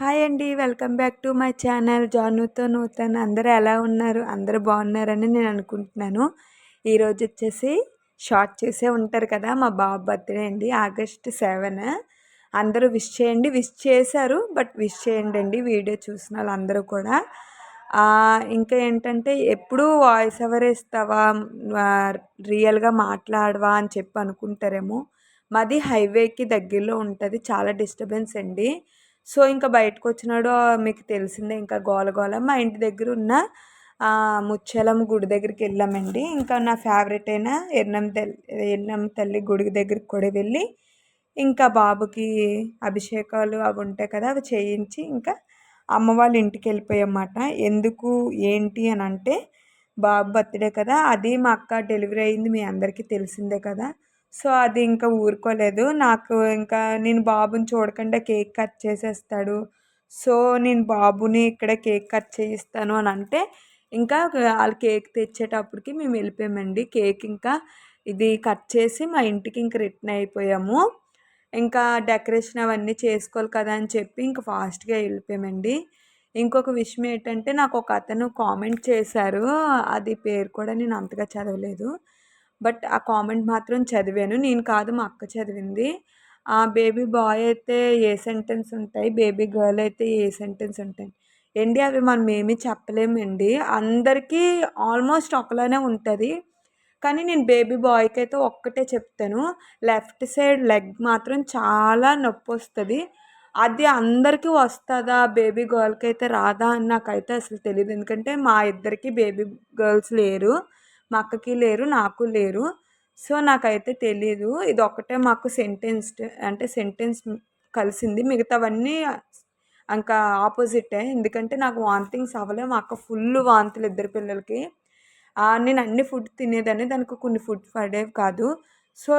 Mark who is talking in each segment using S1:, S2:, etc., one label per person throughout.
S1: Hi అండి welcome back to my channel. జానుతో Nutan. అందరూ ఎలా ఉన్నారు? అందరూ బాగున్నారని నేను అనుకుంటున్నాను. ఈరోజు వచ్చేసి షార్ట్ చేసే ఉంటారు కదా మా బాబు బర్త్డే అండి ఆగస్ట్ సెవెన్. అందరూ విష్ చేయండి. విష్ చేశారు బట్ విష్ చేయండి అండి వీడియో చూసిన వాళ్ళందరూ కూడా. ఇంకా ఏంటంటే ఎప్పుడు వాయిస్ ఎవర్ ఇస్తావా? రియల్గా మాట్లాడవా అని చెప్పి అనుకుంటారేమో. మాది హైవేకి దగ్గరలో ఉంటుంది చాలా డిస్టర్బెన్స్ అండి. సో ఇంకా బయటకు వచ్చినాడు మీకు తెలిసిందే ఇంకా గోల మా ఇంటి దగ్గర ఉన్న ముచ్చలం గుడి దగ్గరికి వెళ్ళామండి ఇంకా నా ఫేవరెట్ అయిన ఎర్నం తల్లి ఎర్నం తల్లి గుడి దగ్గరికి కూడా వెళ్ళి ఇంకా బాబుకి అభిషేకాలు అవి ఉంటాయి కదా అవి చేయించి ఇంకా అమ్మ వాళ్ళ ఇంటికి వెళ్ళిపోయామాట ఎందుకు ఏంటి అని అంటే బాబు బర్త్డే కదా అది మా అక్క డెలివరీ అయింది మీ అందరికీ తెలిసిందే కదా. సో అది ఇంకా ఊరుకోలేదు. నాకు ఇంకా నేను బాబుని చూడకుండా కేక్ కట్ చేసేస్తాడు. సో నేను బాబుని ఇక్కడ కేక్ కట్ చేయిస్తాను అని అంటే ఇంకా వాళ్ళు కేక్ తెచ్చేటప్పటికి మేము వెళ్ళిపోయామండి. కేక్ ఇంకా ఇది కట్ చేసి మా ఇంటికి ఇంక రిటర్న్ అయిపోయాము. ఇంకా డెకరేషన్ అవన్నీ చేసుకోవాలి కదా అని చెప్పి ఇంకా ఫాస్ట్గా వెళ్ళిపోయామండి. ఇంకొక విషయం ఏంటంటే నాకు ఒక అతను కామెంట్ చేశారు. అది పేరు కూడా నేను అంతగా చదవలేదు. బట్ ఆ కామెంట్ మాత్రం చదివాను. నేను కాదు మా అక్క చదివింది. ఆ బేబీ బాయ్ అయితే ఏ సెంటెన్స్ ఉంటాయి? బేబీ గర్ల్ అయితే ఏ సెంటెన్స్ ఉంటాయి? ఏంటి అవి మనం ఏమీ చెప్పలేమండి. అందరికీ ఆల్మోస్ట్ ఒకలానే ఉంటుంది. కానీ నేను బేబీ బాయ్కి అయితే ఒక్కటే చెప్తాను. లెఫ్ట్ సైడ్ లెగ్ మాత్రం చాలా నొప్పి వస్తుంది. అది అందరికీ వస్తుందా? బేబీ గర్ల్కి అయితే రాదా? అని నాకైతే అసలు తెలియదు ఎందుకంటే మా ఇద్దరికి బేబీ గర్ల్స్ లేరు. మా అక్కకి లేరు నాకు లేరు. సో నాకైతే తెలీదు. ఇది ఒకటే మాకు సెంటెన్స్ అంటే సెంటెన్స్ కలిసింది. మిగతావన్నీ ఇంకా ఆపోజిటే ఎందుకంటే నాకు వాంతింగ్స్ అవ్వలే. మా అక్క ఫుల్ వాంతులు ఇద్దరు పిల్లలకి. నేను అన్ని ఫుడ్ తినేదాన్ని. దానికి కొన్ని ఫుడ్ పడేవి కాదు. సో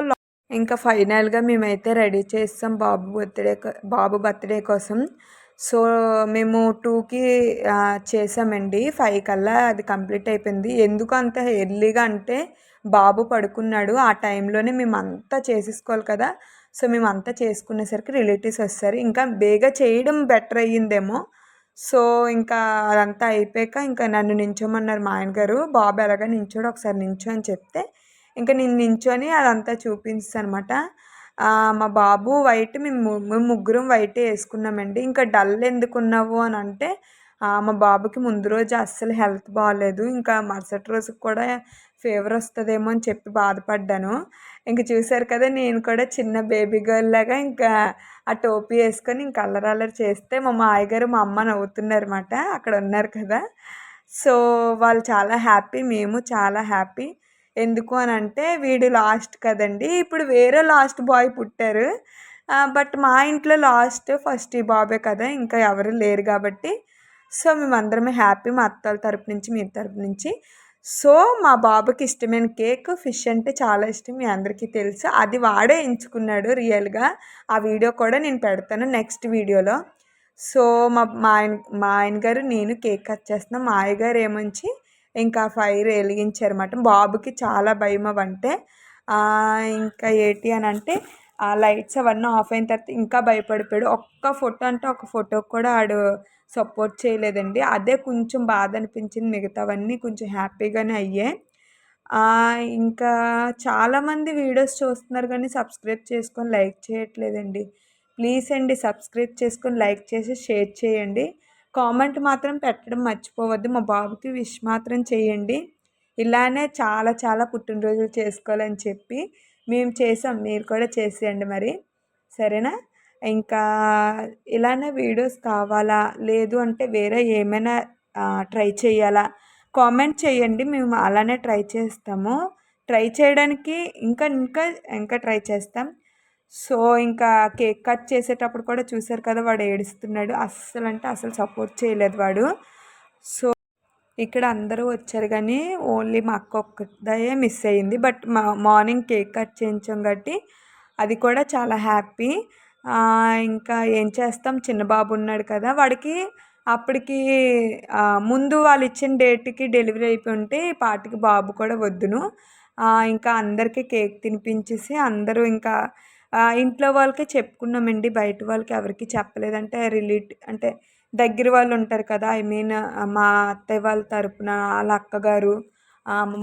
S1: ఇంకా ఫైనల్గా మేమైతే రెడీ చేస్తాం బాబు బర్త్డే బాబు బర్త్డే కోసం. సో మేము టూకి చేసామండి. ఫైవ్ కల్లా అది కంప్లీట్ అయిపోయింది. ఎందుకు అంత ఎర్లీగా అంటే బాబు పడుకున్నాడు. ఆ టైంలోనే మేము అంతా చేసేసుకోవాలి కదా. సో మేము అంతా చేసుకునేసరికి రిలేటివ్స్ వస్తారు. ఇంకా బేగా చేయడం బెటర్ అయ్యిందేమో. సో ఇంకా అదంతా అయిపోయాక ఇంకా నన్ను నించోమన్నారు మా ఆయన గారు. బాబు ఎలాగ నించోడు ఒకసారి నించో అని చెప్తే ఇంకా నేను నించొని అదంతా చూపిస్తాను అనమాట మా బాబు వైట్ మేము మేము ముగ్గురం వైటే వేసుకున్నామండి. ఇంకా డల్ ఎందుకు ఉన్నావు అని అంటే మా బాబుకి ముందు రోజు అస్సలు హెల్త్ బాగాలేదు ఇంకా మరుసటి రోజుకి కూడా ఫీవర్ వస్తుందేమో అని చెప్పి బాధపడ్డాను. ఇంక చూశారు కదా నేను కూడా చిన్న బేబీ గర్ల్ లాగా ఇంకా ఆ టోపీ వేసుకొని ఇంకా అల్లరి అల్లరి చేస్తే మా మాయగారు మా అమ్మ నవ్వుతున్నారన్నమాట అక్కడ ఉన్నారు కదా. సో వాళ్ళు చాలా హ్యాపీ మేము చాలా హ్యాపీ. ఎందుకు అని అంటే వీడు లాస్ట్ కదండి. ఇప్పుడు వేరే లాస్ట్ బాయ్ పుట్టారు. బట్ మా ఇంట్లో లాస్ట్ ఫస్ట్ ఈ బాబే కదా ఇంకా ఎవరు లేరు కాబట్టి. సో మేమందరమే హ్యాపీ మా అత్తల తరపు నుంచి మీ తరపు నుంచి. సో మా బాబుకి ఇష్టమైన కేక్ ఫిష్ అంటే చాలా ఇష్టం మీ అందరికీ తెలుసు. అది వాడే ఎంచుకున్నాడు రియల్గా. ఆ వీడియో కూడా నేను పెడతాను నెక్స్ట్ వీడియోలో. సో మా మా ఆయన మా ఆయన గారు నేను కేక్ కట్ చేస్తున్నాను మా ఆయగారు ఏమంచి ఇంకా ఫైర్ వెలిగించారన్నమాట బాబుకి చాలా భయం అవంటే ఇంకా ఏంటి అని అంటే ఆ లైట్స్ అవన్నీ ఆఫ్ అయిన తర్వాత ఇంకా భయపడిపోయాడు. ఒక్క ఫోటో అంటే ఒక ఫోటో కూడా ఆడు సపోర్ట్ చేయలేదండి. అదే కొంచెం బాధ అనిపించింది మిగతావన్నీ కొంచెం హ్యాపీగానే అయ్యాయి. ఇంకా చాలామంది వీడియోస్ చూస్తున్నారు కానీ సబ్స్క్రైబ్ చేసుకొని లైక్ చేయట్లేదండి. ప్లీజ్ అండి సబ్స్క్రైబ్ చేసుకొని లైక్ చేసి షేర్ చేయండి. కామెంట్ మాత్రం పెట్టడం మర్చిపోవద్దు. మా బాబుకి విష్ మాత్రం చేయండి. ఇలానే చాలా చాలా పుట్టినరోజులు చేసుకోవాలని చెప్పి మేము చేసాం. మీరు కూడా చేసేయండి మరి. సరేనా? ఇంకా ఇలానే వీడియోస్ కావాలా? లేదు అంటే వేరే ఏమైనా ట్రై చేయాలా? కామెంట్ చేయండి. మేము అలానే ట్రై చేస్తాము. ట్రై చేయడానికి ఇంకా ఇంకా ఇంకా ట్రై చేస్తాం. సో ఇంకా కేక్ కట్ చేసేటప్పుడు కూడా చూసారు కదా వాడు ఏడుస్తున్నాడు. అస్సలు అంటే అసలు సపోర్ట్ చేయలేదు వాడు. సో ఇక్కడ అందరూ వచ్చారు కానీ ఓన్లీ మా అక్క ఒక్కదే మిస్ అయ్యింది. బట్ మా మార్నింగ్ కేక్ కట్ చేయించాం కాబట్టి అది కూడా చాలా హ్యాపీ. ఇంకా ఏం చేస్తాం? చిన్న బాబు ఉన్నాడు కదా వాడికి అప్పటికి ముందు వాళ్ళు ఇచ్చిన డేట్కి డెలివరీ అయిపోయి ఉంటే పాటికి బాబు కూడా వద్దును. ఇంకా అందరికీ కేక్ తినిపించేసి అందరూ ఇంకా ఇంట్లో వాళ్ళకే చెప్పుకున్నామండి. బయట వాళ్ళకి ఎవరికి చెప్పలేదంటే రిలేట్ అంటే దగ్గర వాళ్ళు ఉంటారు కదా. ఐ మీన్ మా అత్తయ్య వాళ్ళ తరపున వాళ్ళ అక్కగారు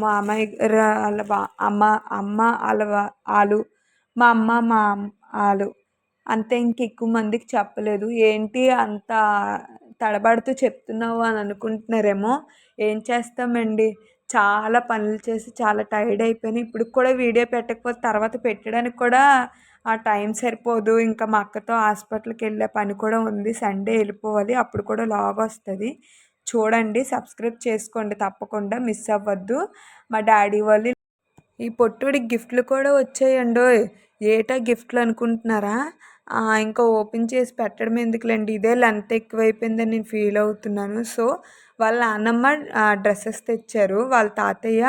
S1: మా అమ్మాయి వాళ్ళ అమ్మ అమ్మ వాళ్ళ వాళ్ళు మా అమ్మ మా వాళ్ళు అంతే. ఇంక ఎక్కువ మందికి చెప్పలేదు. ఏంటి అంత తడబడుతూ చెప్తున్నావు అని అనుకుంటున్నారేమో. ఏం చేస్తామండి? చాలా పనులు చేసి చాలా టైర్డ్ అయిపోయాను ఇప్పుడు కూడా వీడియో పెట్టకపోతే తర్వాత పెట్టడానికి కూడా ఆ టైం సరిపోదు. ఇంకా మా అక్కతో హాస్పిటల్కి వెళ్ళే పని కూడా ఉంది. సండే వెళ్ళిపోవాలి. అప్పుడు కూడా లాగ్ వస్తుంది. చూడండి సబ్స్క్రైబ్ చేసుకోండి తప్పకుండా. మిస్ అవ్వద్దు. మా డాడీ వాళ్ళు ఈ పొట్టుడి గిఫ్ట్లు కూడా వచ్చాయండో ఏటా గిఫ్ట్లు అనుకుంటున్నారా? ఇంకా ఓపెన్ చేసి పెట్టడం ఎందుకులేండి? ఇదే లెంత్ ఎక్కువైపోయిందని నేను ఫీల్ అవుతున్నాను. సో వాళ్ళ నాన్నమ్మ డ్రెస్సెస్ తెచ్చారు. వాళ్ళ తాతయ్య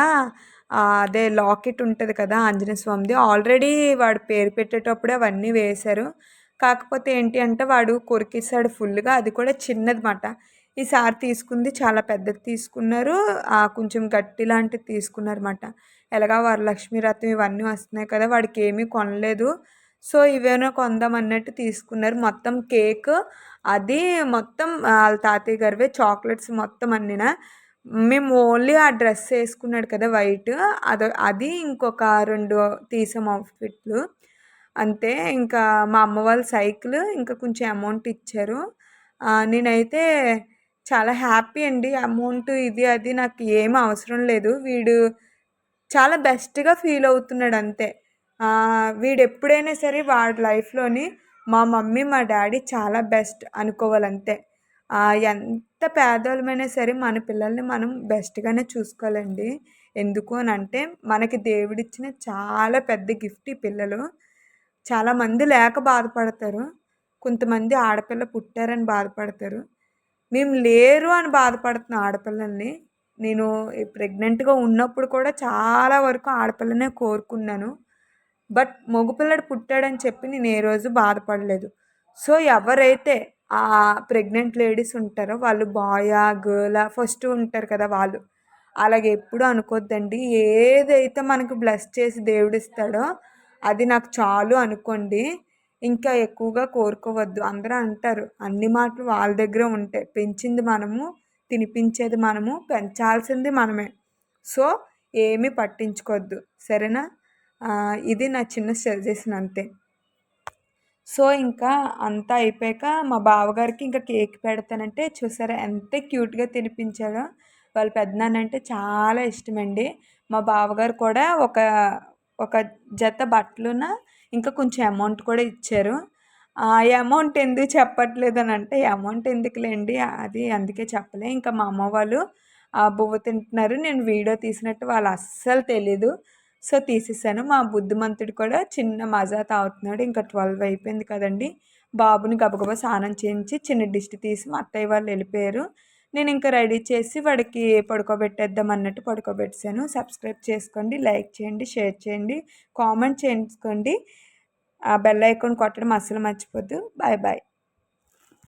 S1: అదే లాకెట్ ఉంటుంది కదా ఆంజనేయ స్వామిది ఆల్రెడీ వాడు పేరు పెట్టేటప్పుడు అవన్నీ వేశారు. కాకపోతే ఏంటి అంటే వాడు కొరికేసాడు ఫుల్గా అది కూడా చిన్నది మాట ఈసారి తీసుకుంది చాలా పెద్దది తీసుకున్నారు. కొంచెం గట్టి లాంటిది తీసుకున్నారన్నమాట. ఎలాగా వరలక్ష్మి రథం ఇవన్నీ వస్తున్నాయి కదా వాడికి ఏమీ కొనలేదు. సో ఇవేనో కొందాం అన్నట్టు తీసుకున్నారు. మొత్తం కేక్ అది మొత్తం వాళ్ళ తాతయ్య గారివే చాక్లెట్స్ మొత్తం అన్నిన. మేము ఓన్లీ ఆ డ్రెస్ వేసుకున్నాడు కదా వైట్. అది అది ఇంకొక రెండు తీసాం అవుట్ఫిట్లు. అంతే ఇంకా మా అమ్మ వాళ్ళ సైకిల్ ఇంకా కొంచెం అమౌంట్ ఇచ్చారు. నేనైతే చాలా హ్యాపీ అండి. అమౌంట్ ఇది అది నాకు ఏం అవసరం లేదు. వీడు చాలా బెస్ట్గా ఫీల్ అవుతున్నాడు అంతే. వీడు ఎప్పుడైనా సరే వాడి లైఫ్లోని మా మమ్మీ మా డాడీ చాలా బెస్ట్ అనుకోవాలంతే. ఎంత పేదవాళ్ళమైనా సరే మన పిల్లల్ని మనం బెస్ట్గానే చూసుకోవాలండి. ఎందుకు అని అంటే మనకి దేవుడిచ్చిన చాలా పెద్ద గిఫ్ట్ ఈ పిల్లలు. చాలామంది లేక బాధపడతారు. కొంతమంది ఆడపిల్ల పుట్టారని బాధపడతారు. మేము లేరు అని బాధపడుతున్న ఆడపిల్లల్ని నేను ప్రెగ్నెంట్గా ఉన్నప్పుడు కూడా చాలా వరకు ఆడపిల్లనే కోరుకున్నాను. బట్ మగపిల్లడు పుట్టాడని చెప్పి నేను ఏ రోజు బాధపడలేదు. సో ఎవరైతే ఆ ప్రెగ్నెంట్ లేడీస్ ఉంటారో వాళ్ళు బాయా గర్లా ఫస్ట్ ఉంటారు కదా వాళ్ళు. అలాగే ఎప్పుడు అనుకోద్దండి. ఏదైతే మనకు బ్లెస్ చేసి దేవుడిస్తాడో అది నాకు చాలు అనుకోండి. ఇంకా ఎక్కువగా కోరుకోవద్దు. అందరూ అంటారు అన్ని మాటలు వాళ్ళ దగ్గర ఉంటాయి పెంచింది మనము తినిపించేది మనము పెంచాల్సింది మనమే. సో ఏమీ పట్టించుకోవద్దు సరేనా? ఇది నా చిన్న సజెషన్ అంతే. సో ఇంకా అంతా అయిపోయాక మా బావగారికి ఇంకా కేక్ పెడతానంటే చూసారా ఎంత క్యూట్గా తినిపించాడో వాళ్ళ పెద్దనాన్న అంటే చాలా ఇష్టమండి. మా బావగారు కూడా ఒక ఒక జత బట్టలున ఇంకా కొంచెం అమౌంట్ కూడా ఇచ్చారు. ఆ అమౌంట్ ఎందుకు చెప్పట్లేదు అని అంటే అమౌంట్ ఎందుకులేండి? అది అందుకే చెప్పలే. ఇంకా మా అమ్మ వాళ్ళు ఆ బువ్వ తింటున్నారు. నేను వీడియో తీసినట్టు వాళ్ళు అస్సలు తెలీదు. సో తీసేసాను. మా బుద్ధిమంతుడు కూడా చిన్న మజా తాగుతున్నాడు. ఇంకా ట్వెల్వ్ అయిపోయింది కదండి. బాబుని గబగబా స్నానం చేయించి చిన్న డిస్ట్ తీసి మా అత్తయ్య వాళ్ళు వెళ్ళిపోయారు. నేను ఇంకా రెడీ చేసి వాడికి పడుకోబెట్టేద్దాం అన్నట్టు పడుకోబెట్టాను సబ్స్క్రైబ్ చేసుకోండి లైక్ చేయండి షేర్ చేయండి కామెంట్ చేసుకోండి ఆ బెల్ ఐకాన్ కొట్టడం అస్సలు మర్చిపోద్దు. Bye bye